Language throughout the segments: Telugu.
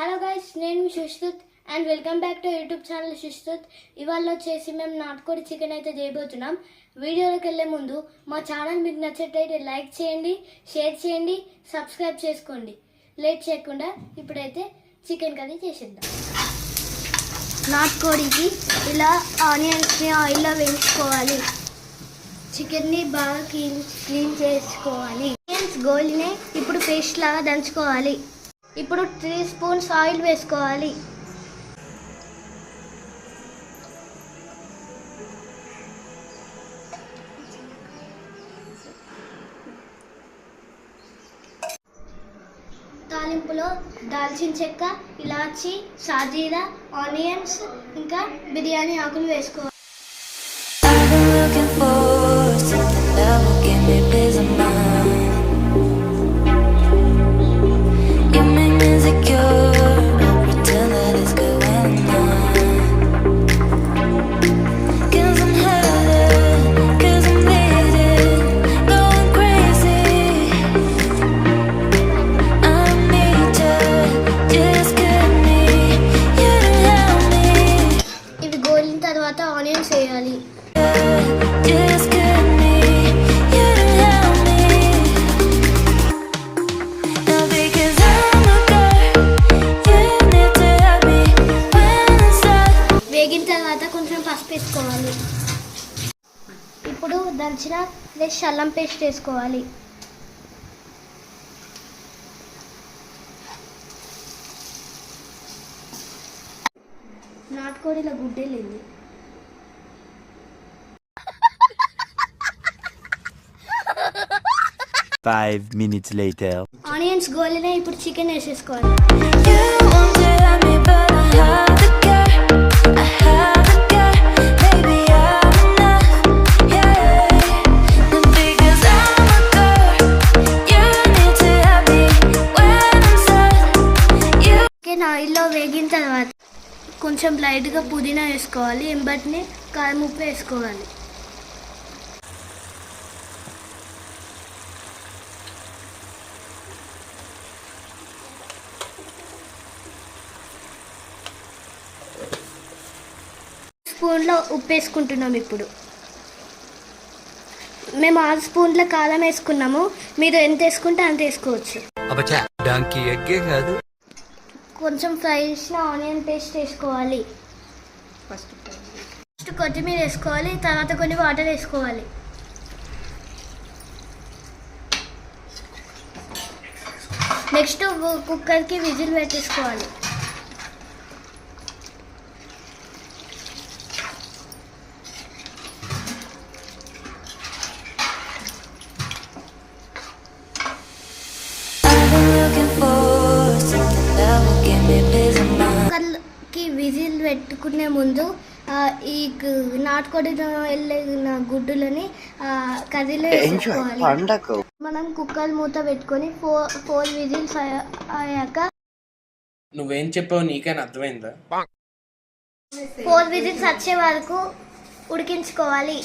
హలో గైస్ నేను మీ and welcome back to YouTube channel Sushruth. ఇవాళ వచ్చేసి మేము నాటుకోడి చికెన్ అయితే చేయబోతున్నాం. వీడియోలోకి వెళ్ళే ముందు మా ఛానల్ మీకు నచ్చేటైతే లైక్ చేయండి షేర్ చేయండి సబ్స్క్రైబ్ చేసుకోండి. లేట్ చేయకుండా ఇప్పుడైతే చికెన్ కర్రీ చేసేద్దాం. నాటుకోడికి ఇలా ఆనియన్స్ని ఆయిల్లో వేయించుకోవాలి. చికెన్ని బాగా క్లీన్ క్లీన్ చేసుకోవాలి. ఆనియన్స్ గోలిని ఇప్పుడు పేస్ట్ లాగా దంచుకోవాలి. ఇప్పుడు త్రీ స్పూన్స్ ఆయిల్ వేసుకోవాలి. తాలింపులో దాల్చిన చెక్క ఇలాచి సాజీరా ఆనియన్స్ ఇంకా బిర్యానీ ఆకులు వేసుకోవాలి. కొంచెం పసుపు వేసుకోవాలి ఇప్పుడు దంచిన ఫ్రెష్ అల్లం పేస్ట్ వేసుకోవాలి. నాటుకోడిలో గుడ్డే లేదు Five minutes later. ఆనియన్స్ గోలినే ఇప్పుడు చికెన్ వేసేసుకోవాలి. వేగిన తర్వాత కొంచెం లైట్గా పుదీనా వేసుకోవాలి ఎంబటిని కారం ఉప్పు వేసుకోవాలి. స్పూన్లో ఉప్పు వేసుకుంటున్నాం ఇప్పుడు. మేము ఆరు స్పూన్ల కారం వేసుకున్నాము మీరు ఎంత వేసుకుంటే అంత వేసుకోవచ్చు. డాంకీ ఎగ్గే కాదు. కొంచెం ఫ్రై చేసిన ఆనియన్ పేస్ట్ వేసుకోవాలి. ఫస్ట్ కొత్తిమీర. వేసుకోవాలి తర్వాత కొన్ని వాటర్ వేసుకోవాలి. నెక్స్ట్ కుక్కర్కి విజిల్ పెట్టేసుకోవాలి. పెట్టుకునే ముందు ఈ గు- నాటుకోడిలో వెళ్ళే నా గుడ్డులని వేసుకోవాలి. మనం కుక్కర్ మూత పెట్టుకొని ఫోర్ ఫోర్ విజిల్స్ అయ్యాక నువ్వేం చెప్పావు నీకైనా అర్థమైందా? ఫోర్ విజిల్స్ వచ్చే వరకు ఉడికించుకోవాలి.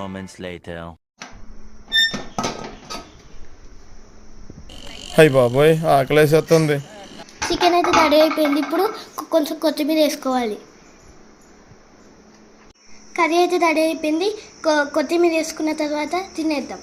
Moments later. అయ్యి బాబోయ్ ఆకలేసేస్తుంది చికెన్ అయితే రెడీ అయిపోయింది. ఇప్పుడు కొంచెం కొత్తిమీర వేసుకోవాలి. కర్రీ అయితే రెడీ అయిపోయింది. కొ- కొత్తిమీర వేసుకున్న తర్వాత తినేద్దాం.